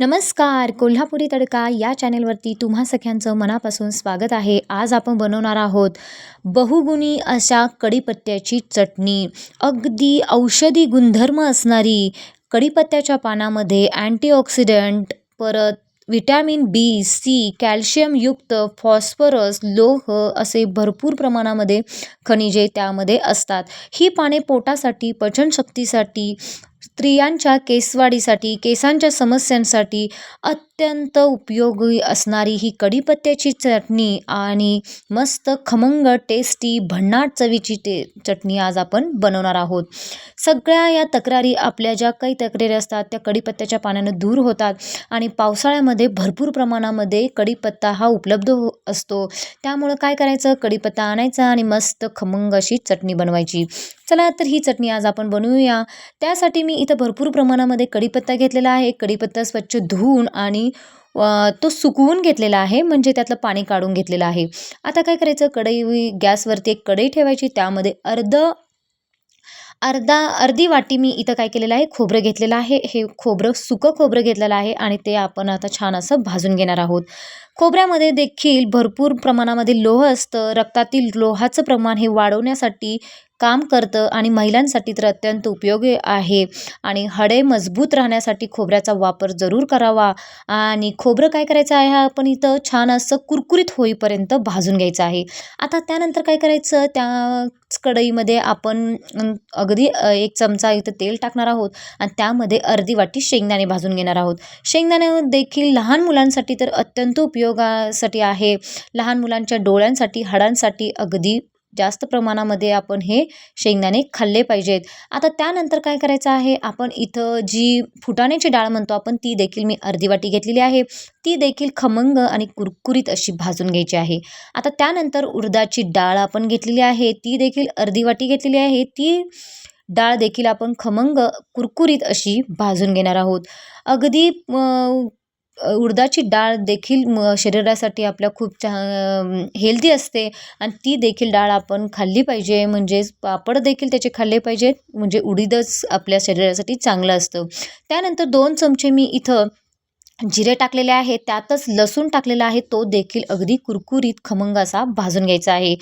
नमस्कार कोल्हापुरी तडका या चॅनेलवरती तुम्हा सख्यांचं मनापासून स्वागत आहे. आज आपण बनवणार आहोत बहुगुणी अशा कढीपत्त्याची चटणी. अगदी औषधी गुणधर्म असणारी कढीपत्त्याच्या पानामध्ये अँटीऑक्सिडंट परत विटॅमिन बी सी कॅल्शियमयुक्त फॉस्फरस लोह असे भरपूर प्रमाणामध्ये खनिजे त्यामध्ये असतात. ही पाने पोटासाठी पचनशक्तीसाठी स्त्रियांच्या केसवाढीसाठी केसांच्या समस्यांसाठी अत्यंत उपयोगी असणारी ही कढीपत्त्याची चटणी आणि मस्त खमंग टेस्टी भन्नाट चवीची टे चटणी आज आपण बनवणार आहोत. सगळ्या या तक्रारी आपल्या ज्या काही तक्रारी असतात त्या कढीपत्त्याच्या पाण्यानं दूर होतात आणि पावसाळ्यामध्ये भरपूर प्रमाणामध्ये कढीपत्ता हा उपलब्ध हो असतो. त्यामुळं काय करायचं? कढीपत्ता आणायचा आणि मस्त खमंग अशी चटणी बनवायची. चला तर ही चटणी आज आपण बनवूया. त्यासाठी मी इथं भरपूर प्रमाणामध्ये कढीपत्ता घेतलेला आहे. कढीपत्ता स्वच्छ धुवून आणि तो सुकवून घेतलेला आहे. म्हणजे त्यातलं पाणी काढून घेतलेलं आहे. आता काय करायचं? कढई गॅसवरती एक कढई ठेवायची. त्यामध्ये अर्ध अर्धा अर्धी वाटी मी इथं काय केलेलं आहे? खोबरं घेतलेलं आहे. हे खोबरं सुकं खोबरं घेतलेलं आहे आणि ते आपण आता छान असं भाजून घेणार आहोत. खोबऱ्यामध्ये देखील भरपूर प्रमाणामध्ये लोह असतं. रक्तातील लोहाचं प्रमाण हे वाढवण्यासाठी काम करतं आणि महिलांसाठी तर अत्यंत उपयोगी आहे. आणि हडे मजबूत राहण्यासाठी खोबऱ्याचा वापर जरूर करावा. आणि खोबरं काय करायचं आहे? आपण इथं छान असं कुरकुरीत होईपर्यंत भाजून घ्यायचं आहे. आता त्यानंतर काय करायचं? त्या कढईमध्ये आपण अगदी एक चमचा इथं तेल टाकणार आहोत. आणि त्यामध्ये अर्धी वाटी शेंगदाणे भाजून घेणार आहोत. शेंगदाणे देखील लहान मुलांसाठी तर अत्यंत उपयोगासाठी आहे. लहान मुलांच्या डोळ्यांसाठी हाडांसाठी अगदी जास्त प्रमाणामध्ये आपण हे शेंगदाणे खाल्ले पाहिजेत. आता त्यानंतर काय करायचं आहे? आपण इथं जी फुटाण्याची डाळ म्हणतो आपण ती देखील मी अर्धी वाटी घेतलेली आहे. ती देखील खमंग आणि कुरकुरीत अशी भाजून घ्यायची आहे. आता त्यानंतर उडदाची डाळ आपण घेतलेली आहे. ती देखील अर्धी वाटी घेतलेली आहे. ती डाळ देखील आपण खमंग कुरकुरीत अशी भाजून घेणार आहोत. अगदी उडदाची डाळ देखील म शरीरासाठी आपल्या खूप चा हेल्दी असते. आणि ती देखील डाळ आपण खाल्ली पाहिजे. म्हणजेच पापड देखील त्याचे खाल्ले पाहिजेत. म्हणजे उडीदच आपल्या शरीरासाठी चांगलं असतं. त्यानंतर दोन चमचे मी इथं जिरे टाकलेले आहे त्यातच लसूण टाकलेला आहे. तो देखील अगदी कुरकुरीत खमंग असा भाजून घ्यायचा आहे.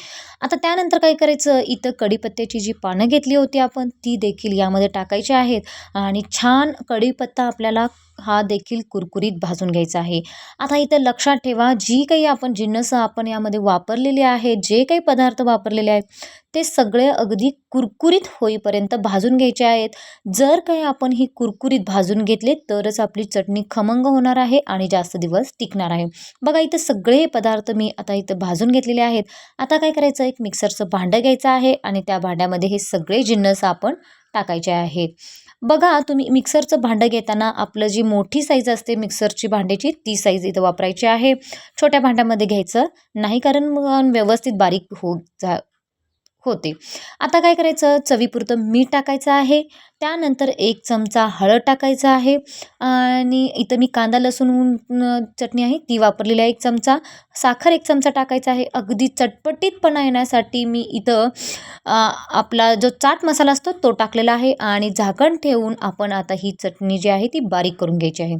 आता त्यानंतर काय करायचं? इथं कढीपत्त्याची जी पानं घेतली होती आपण ती देखील यामध्ये टाकायची आहेत. आणि छान कढीपत्ता आपल्याला हा देखील कुरकुरीत भाजून घ्यायचा आहे. आता इथं लक्षात ठेवा जी काही आपण जिन्नसं आपण यामध्ये वापरलेले आहे जे काही पदार्थ वापरलेले आहेत ते सगळे अगदी कुरकुरीत होईपर्यंत भाजून घ्यायचे आहेत. जर काही आपण ही कुरकुरीत भाजून घेतले तरच आपली चटणी खमंग होणार आहे आणि जास्त दिवस टिकणार आहे. बघा इथं सगळे पदार्थ मी आता इथं भाजून घेतलेले आहेत. आता काय करायचं? एक मिक्सरचं भांडं घ्यायचं आहे आणि त्या भांड्यामध्ये हे सगळे जिन्नस आपण टाकायचे आहेत. बघा तुम्ही मिक्सरचं भांडं घेताना आपलं जी मोठी साईज असते मिक्सरची भांड्याची ती साईज इथं वापरायची आहे. छोट्या भांड्यामध्ये घ्यायचं नाही कारण व्यवस्थित बारीक हो जा होते. आता काय करायचं? चवीपुरतं मीठ टाकायचं आहे. त्यानंतर एक चमचा हळद टाकायचा आहे. आणि इथं मी कांदा लसूण चटणी आहे ती वापरलेली आहे एक चमचा. साखर एक चमचा टाकायचा आहे. अगदी चटपटीतपणा येण्यासाठी मी इथं आपला जो चाट मसाला असतो तो टाकलेला आहे. आणि झाकण ठेवून आपण आता ही चटणी जी आहे ती बारीक करून घ्यायची आहे.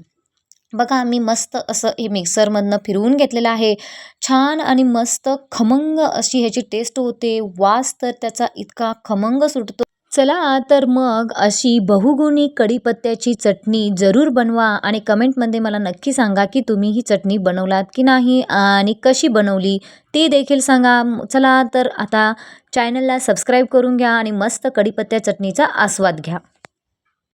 बघा मी मस्त असं हे मिक्सरमधनं फिरवून घेतलेलं आहे. छान आणि मस्त खमंग अशी ह्याची टेस्ट होते. वास तर त्याचा इतका खमंग सुटतो. चला तर मग अशी बहुगुणी कढीपत्त्याची चटणी जरूर बनवा आणि कमेंटमध्ये मला नक्की सांगा की तुम्ही ही चटणी बनवलात की नाही आणि कशी बनवली ती देखील सांगा. चला तर आता चॅनलला सबस्क्राईब करून घ्या आणि मस्त कढीपत्त्या चटणीचा आस्वाद घ्या.